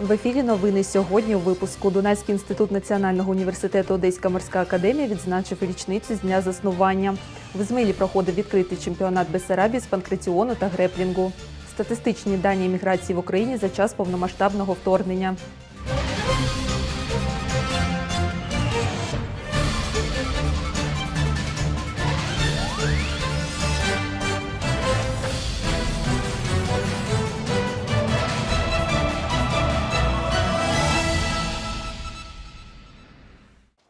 В ефірі новини сьогодні у випуску Дунайський інститут Національного університету Одеська морська академія відзначив річницю з дня заснування. В Ізмаїлі проходив відкритий чемпіонат Бесарабії з панкратіону та греплінгу. Статистичні дані міграції в Україні за час повномасштабного вторгнення.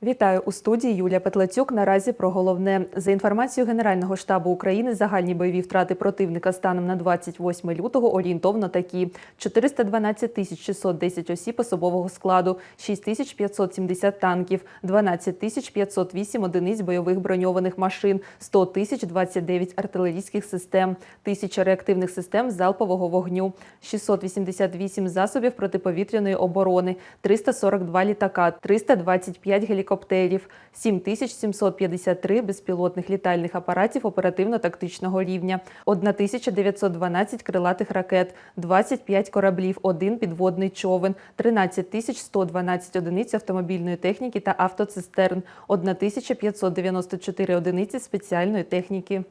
Вітаю у студії Юлія Петлацюк. Наразі про головне за інформацією Генерального штабу України. Загальні бойові втрати противника станом на 28 лютого орієнтовно такі: 412 тисяч 610 осіб особового складу, 6 тисяч 570 танків, 12 тисяч 508 одиниць бойових броньованих машин, 100 тисяч 29 артилерійських систем, 1000 реактивних систем залпового вогню, 688 засобів протиповітряної оборони, 342 літака, 325 гелікоптерів, 7753 безпілотних літальних апаратів оперативно-тактичного рівня, 1912 крилатих ракет, 25 кораблів, 1 підводний човен, 13112 одиниць автомобільної техніки та автоцистерн, 1594 одиниці спеціальної техніки.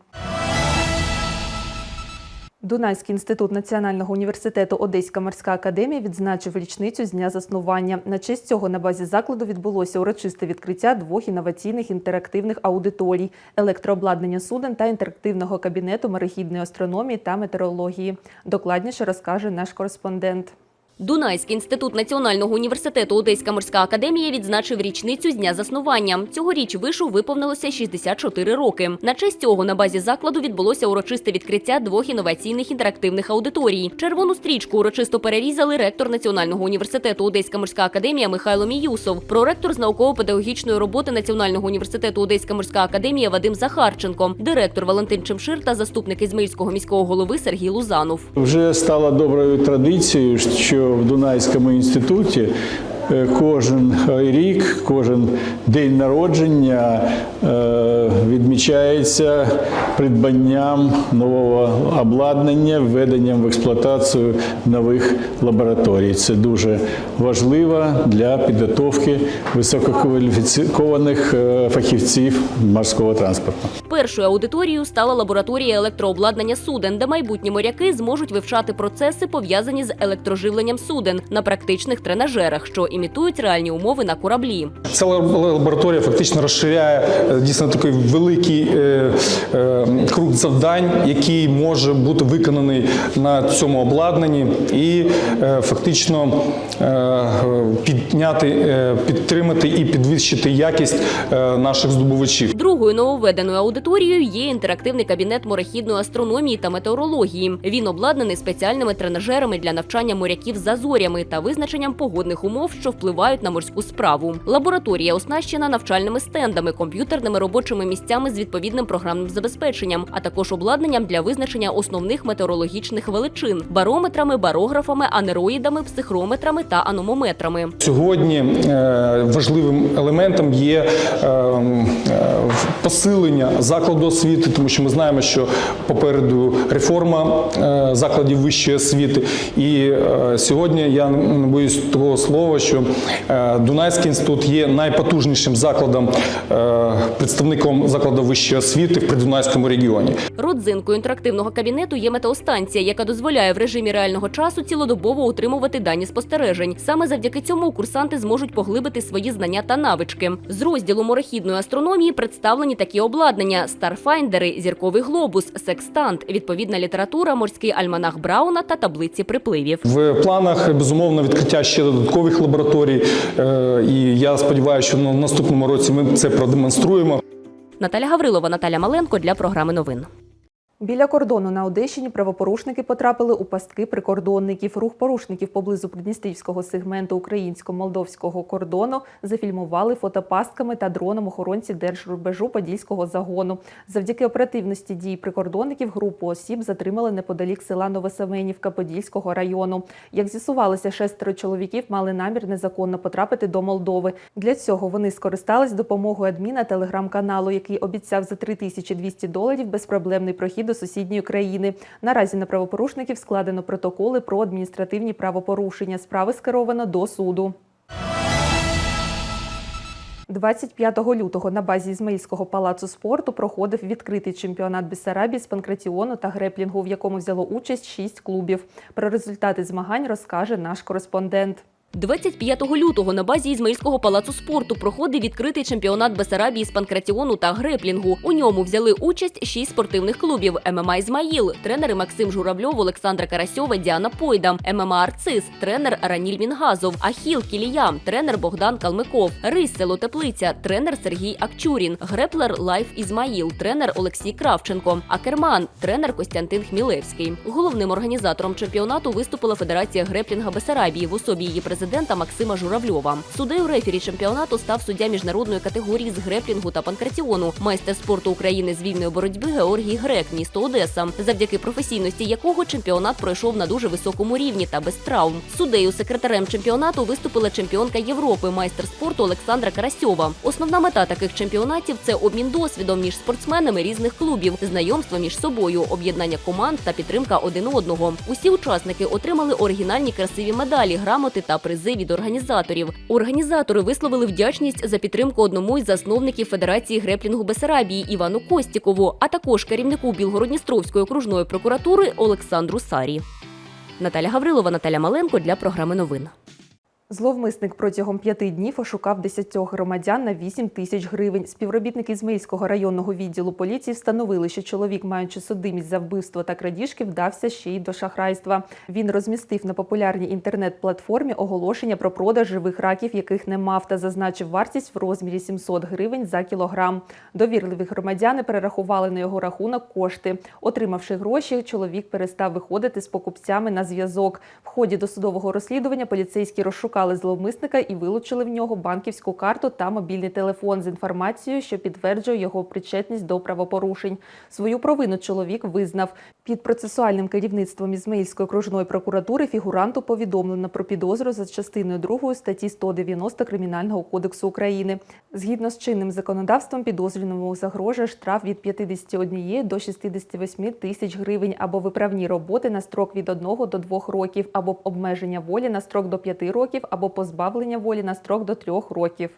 Дунайський інститут Національного університету Одеська морська академія відзначив річницю з дня заснування. На честь цього на базі закладу відбулося урочисте відкриття двох інноваційних інтерактивних аудиторій, електрообладнання суден та інтерактивного кабінету морехідної астрономії та метеорології. Докладніше розкаже наш кореспондент. Дунайський інститут Національного університету Одеська морська академія відзначив річницю з дня заснування. Цьогоріч вишу виповнилося 64 роки. На честь цього на базі закладу відбулося урочисте відкриття двох інноваційних інтерактивних аудиторій. Червону стрічку урочисто перерізали ректор Національного університету Одеська морська академія Михайло Міюсов, проректор з науково-педагогічної роботи Національного університету Одеська морська академія Вадим Захарченко, директор Валентин Чемшир та заступник Ізмаїльського міського голови Сергій Лузанов. Вже стало доброю традицією, що в Дунайському інституті кожен рік, кожен день народження е, відмічається придбанням нового обладнання, введенням в експлуатацію нових лабораторій. Це дуже важливо для підготовки висококваліфікованих е, фахівців морського транспорту. Першою аудиторією стала лабораторія електрообладнання суден, де майбутні моряки зможуть вивчати процеси, пов'язані з електроживленням суден на практичних тренажерах, що імітують реальні умови на кораблі. Ця лабораторія фактично розширяє е, дійсно такий великий е, е, круг завдань, який може бути виконаний на цьому обладнанні, і фактично підняти, підтримати і підвищити якість наших здобувачів. Другою нововведеною аудиторією є інтерактивний кабінет морехідної астрономії та метеорології. Він обладнаний спеціальними тренажерами для навчання моряків за зорями та визначенням погодних умов, що впливають на морську справу. Лабораторія оснащена навчальними стендами, комп'ютерними робочими місцями з відповідним програмним забезпеченням, а також обладнанням для визначення основних метеорологічних величин барометрами, барографами, анероїдами, психрометрами та аномометрами. Сьогодні е, важливим елементом є е, е, посилення закладу освіти, тому що ми знаємо, що попереду реформа закладів вищої освіти. І сьогодні я не боюсь того слова, що е, Дунайський інститут є найпотужнішим закладом, е, представником закладу вищої освіти в Придунайському регіоні. Родзинкою інтерактивного кабінету є метеостанція, яка дозволяє в режимі реального часу цілодобово утримувати дані спостережень. Саме завдяки цьому курсанти зможуть поглибити свої знання та навички. З розділу морехідної астрономії представлені такі обладнання: старфайндери, зірковий глобус, секстант, відповідна література, морський альманах Брауна та таблиці припливів. В планах безумовно відкриття ще додаткових лабораторій. Е, І я сподіваюся, що на наступному році ми це продемонструємо. Наталя Гаврилова, Наталя Маленко для програми новин. Біля кордону на Одещині правопорушники потрапили у пастки прикордонників. Рух порушників поблизу придністрівського сегменту українсько-молдовського кордону зафільмували фотопастками та дроном охоронці держрубежу Подільського загону. Завдяки оперативності дій прикордонників групу осіб затримали неподалік села Новосеменівка Подільського району. Як з'ясувалося, шестеро чоловіків мали намір незаконно потрапити до Молдови. Для цього вони скористались допомогою адміна телеграм-каналу, який обіцяв за 3200 доларів безпроблемний прохід до сусідньої країни. Наразі на правопорушників складено протоколи про адміністративні правопорушення. Справи скеровано до суду. 25 лютого на базі Ізмаїльського палацу спорту проходив відкритий чемпіонат Бессарабії з панкратіону та греплінгу, в якому взяло участь шість клубів. Про результати змагань розкаже наш кореспондент. 25 лютого на базі Ізмаїльського палацу спорту проходив відкритий чемпіонат Бесарабії з панкратіону та греплінгу. У ньому взяли участь шість спортивних клубів: ММА Ізмаїл, тренери Максим Журавльов, Олександра Карасьова, Діана Пойда, ММА Арцис, тренер Раніль Мінгазов, Ахіл Кілія, тренер Богдан Калмиков, Рис село Теплиця, тренер Сергій Акчурін, Греплер Лайф Ізмаїл, тренер Олексій Кравченко, Акерман, тренер Костянтин Хмілевський. Головним організатором чемпіонату виступила Федерація греплінга Бесарабії в особі її президента Максима Журавльова. Суддею рефері чемпіонату став суддя міжнародної категорії з греплінгу та панкратіону, майстер спорту України з вільної боротьби Георгій Грек, місто Одеса, завдяки професійності якого чемпіонат пройшов на дуже високому рівні та без травм. Суддею секретарем чемпіонату виступила чемпіонка Європи, майстер спорту Олександра Карасьова. Основна мета таких чемпіонатів це обмін досвідом між спортсменами різних клубів, знайомство між собою, об'єднання команд та підтримка один одного. Усі учасники отримали оригінальні красиві медалі, грамоти та призи від організаторів. Організатори висловили вдячність за підтримку одному із засновників Федерації греплінгу Бесарабії Івану Костікову, а також керівнику Білгородністровської окружної прокуратури Олександру Сарі. Наталя Гаврилова, Наталя Маленко для програми новин. Зловмисник протягом п'яти днів ошукав десятьох громадян на 8 тисяч гривень. Співробітники Ізмаїльського районного відділу поліції встановили, що чоловік, маючи судимість за вбивство та крадіжки, вдався ще й до шахрайства. Він розмістив на популярній інтернет-платформі оголошення про продаж живих раків, яких не мав, та зазначив вартість в розмірі 700 гривень за кілограм. Довірливі громадяни перерахували на його рахунок кошти. Отримавши гроші, чоловік перестав виходити з покупцями на зв'язок. В ході досудового розслідування поліцейські розшукали зловмисника і вилучили в нього банківську карту та мобільний телефон з інформацією, що підтверджує його причетність до правопорушень. Свою провину чоловік визнав. Під процесуальним керівництвом Ізмаїльської окружної прокуратури фігуранту повідомлено про підозру за частиною 2 статті 190 Кримінального кодексу України. Згідно з чинним законодавством, підозрюваному загрожує штраф від 51 до 68 тисяч гривень або виправні роботи на строк від 1 до 2 років, або обмеження волі на строк до 5 років, або позбавлення волі на строк до трьох років.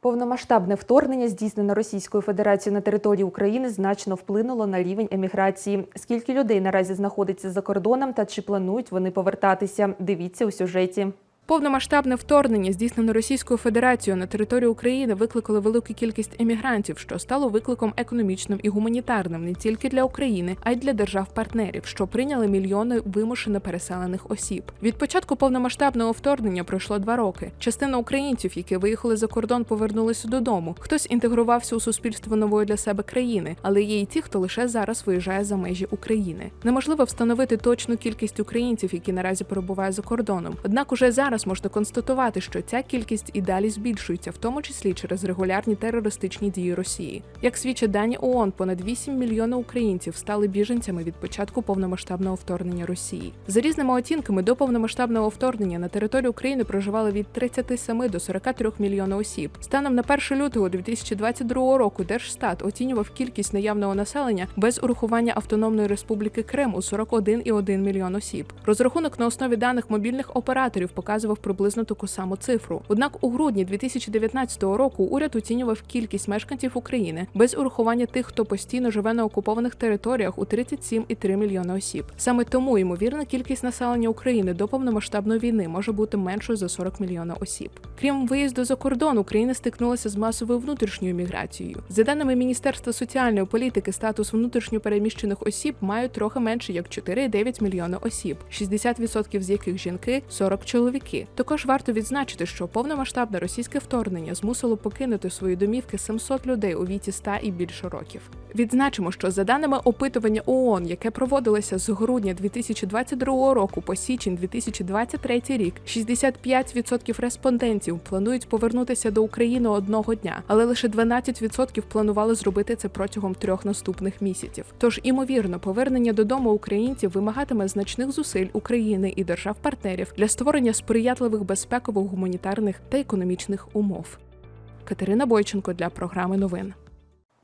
Повномасштабне вторгнення, здійснене Російською Федерацією на території України, значно вплинуло на рівень еміграції. Скільки людей наразі знаходиться за кордоном та чи планують вони повертатися? Дивіться у сюжеті. Повномасштабне вторгнення, здійснене Російською Федерацією на територію України, викликало велику кількість емігрантів, що стало викликом економічним і гуманітарним не тільки для України, а й для держав-партнерів, що прийняли мільйони вимушено переселених осіб. Від початку повномасштабного вторгнення пройшло два роки. Частина українців, які виїхали за кордон, повернулися додому. Хтось інтегрувався у суспільство нової для себе країни, але є й ті, хто лише зараз виїжджає за межі України. Неможливо встановити точну кількість українців, які наразі перебувають за кордоном. Однак уже зараз можна констатувати, що ця кількість і далі збільшується, в тому числі через регулярні терористичні дії Росії. Як свідчать дані ООН, понад 8 мільйонів українців стали біженцями від початку повномасштабного вторгнення Росії. За різними оцінками, до повномасштабного вторгнення на території України проживали від 37 до 43 мільйонів осіб. Станом на 1 лютого 2022 року Держстат оцінював кількість наявного населення без урахування Автономної Республіки Крим у 41,1 мільйон осіб. Розрахунок на основі даних мобільних операторів показував приблизно таку саму цифру. Однак у грудні 2019 року уряд оцінював кількість мешканців України без урахування тих, хто постійно живе на окупованих територіях у 37,3 мільйони осіб. Саме тому ймовірна кількість населення України до повномасштабної війни може бути меншою за 40 мільйонів осіб. Крім виїзду за кордон, Україна стикнулася з масовою внутрішньою міграцією. За даними Міністерства соціальної політики, статус внутрішньопереміщених осіб мають трохи менше як 4,9 мільйони осіб, 60% з яких жінки, 40 чоловіки. Також варто відзначити, що повномасштабне російське вторгнення змусило покинути свої домівки 700 людей у віці 100 і більше років. Відзначимо, що за даними опитування ООН, яке проводилося з грудня 2022 року по січень 2023 рік, 65% респондентів планують повернутися до України одного дня, але лише 12% планували зробити це протягом трьох наступних місяців. Тож, імовірно, повернення додому українців вимагатиме значних зусиль України і держав-партнерів для створення сприятливих безпекових, гуманітарних та економічних умов. Катерина Бойченко для програми новин.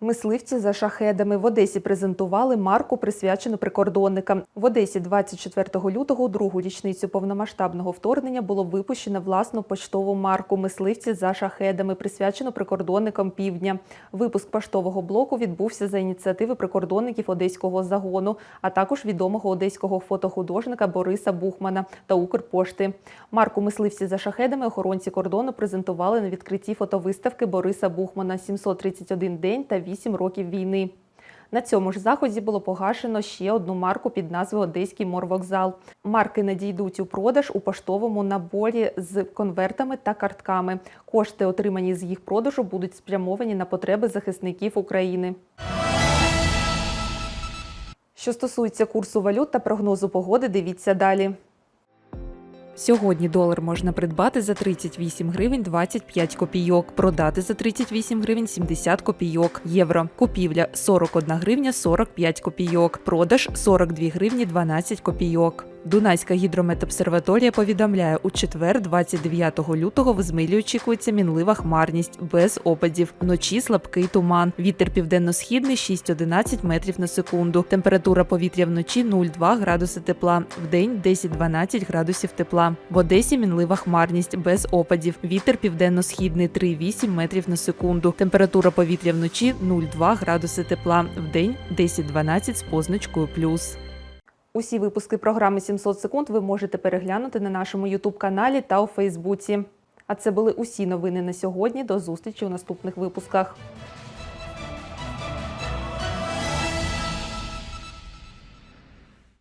Мисливці за шахедами в Одесі презентували марку, присвячену прикордонникам. В Одесі 24 лютого, другу річницю повномасштабного вторгнення, було випущено власну поштову марку Мисливці за шахедами, присвячену прикордонникам півдня. Випуск поштового блоку відбувся за ініціативи прикордонників одеського загону, а також відомого одеського фотохудожника Бориса Бухмана та Укрпошти. Марку Мисливці за шахедами охоронці кордону презентували на відкритті фотовиставки Бориса Бухмана «731 день та 8 років війни. На цьому ж заході було погашено ще одну марку під назвою Одеський морвокзал. Марки надійдуть у продаж у поштовому наборі з конвертами та картками. Кошти, отримані з їх продажу, будуть спрямовані на потреби захисників України. Що стосується курсу валют та прогнозу погоди, дивіться далі. Сьогодні долар можна придбати за 38 гривень 25 копійок, продати за 38 гривень 70 копійок. Євро. Купівля 41 гривня 45 копійок, продаж 42 гривні 12 копійок. Дунайська гідрометобсерваторія повідомляє, у четвер, 29 лютого, в Змилі очікується мінлива хмарність без опадів. Вночі слабкий туман. Вітер південно-східний 6-11 метрів на секунду. Температура повітря вночі 0,2 градуси тепла. Вдень 10-12 градусів тепла. В Одесі мінлива хмарність без опадів. Вітер південно-східний 3,8 метрів на секунду. Температура повітря вночі 0,2 градуси тепла. Вдень 10-12 з позначкою плюс. Усі випуски програми 700 секунд ви можете переглянути на нашому Ютуб-каналі та у Фейсбуці. А це були усі новини на сьогодні. До зустрічі у наступних випусках.